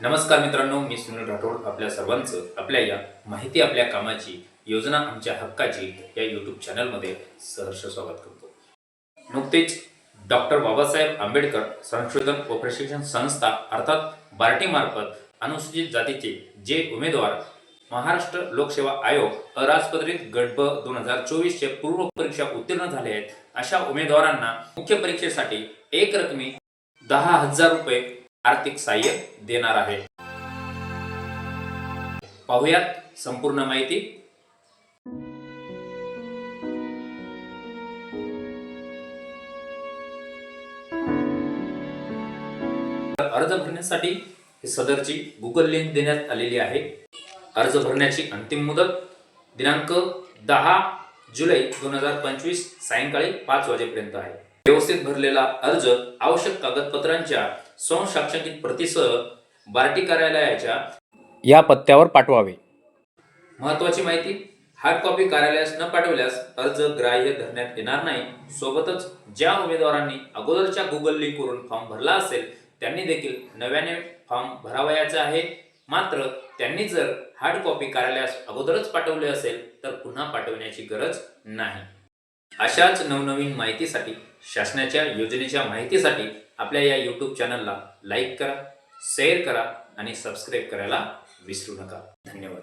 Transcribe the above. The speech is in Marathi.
नमस्कार मित्रांनो मी सुनील राठोड आपल्या सर्वांचं आपल्या या माहिती आपल्या कामाची योजना आमच्या हक्काची या यूट्यूब चॅनलमध्ये सहर्ष स्वागत करतो. नुकतेच डॉक्टर बाबासाहेब आंबेडकर संशोधन व प्रशिक्षण संस्था अर्थात बार्टीमार्फत अनुसूचित जातीचे जे उमेदवार महाराष्ट्र लोकसेवा आयोग अराजपत्रित गट ब दोन हजार चोवीसचे पूर्व परीक्षा उत्तीर्ण झाले आहेत अशा उमेदवारांना मुख्य परीक्षेसाठी एक रकमी दहा हजार रुपये आर्थिक सहाय्य देणार आहे. पाहुयात संपूर्ण माहिती. अर्ज भरण्यासाठी सदरची गुगल लिंक देण्यात आलेली आहे. अर्ज भरण्याची अंतिम मुदत दिनांक दहा जुलै दोन हजार पंचवीस सायंकाळी पाच वाजेपर्यंत आहे. व्यवस्थित भरलेला अर्ज आवश्यक कागदपत्रांच्या स्वशाक्षित प्रतीसह बार्टी कार्यालयाच्या या पत्त्यावर पाठवावे. महत्वाची माहिती हार्ड कॉपी कार्यालयास न पाठवल्यास अर्ज ग्राह्य धरण्यात येणार नाही. सोबतच ज्या उमेदवारांनी अगोदरच्या गुगल लिंकवरून फॉर्म भरला असेल त्यांनी देखील नव्याने फॉर्म भरावयाचा आहे. मात्र त्यांनी जर हार्ड कॉपी कार्यालयास अगोदरच पाठवले असेल तर पुन्हा पाठवण्याची गरज नाही. अशाच नवनवीन माहितीसाठी शासनाच्या योजनेच्या माहितीसाठी आपल्या या यूट्यूब चॅनलला लाईक करा शेअर करा आणि सबस्क्राईब करायला विसरू नका. धन्यवाद.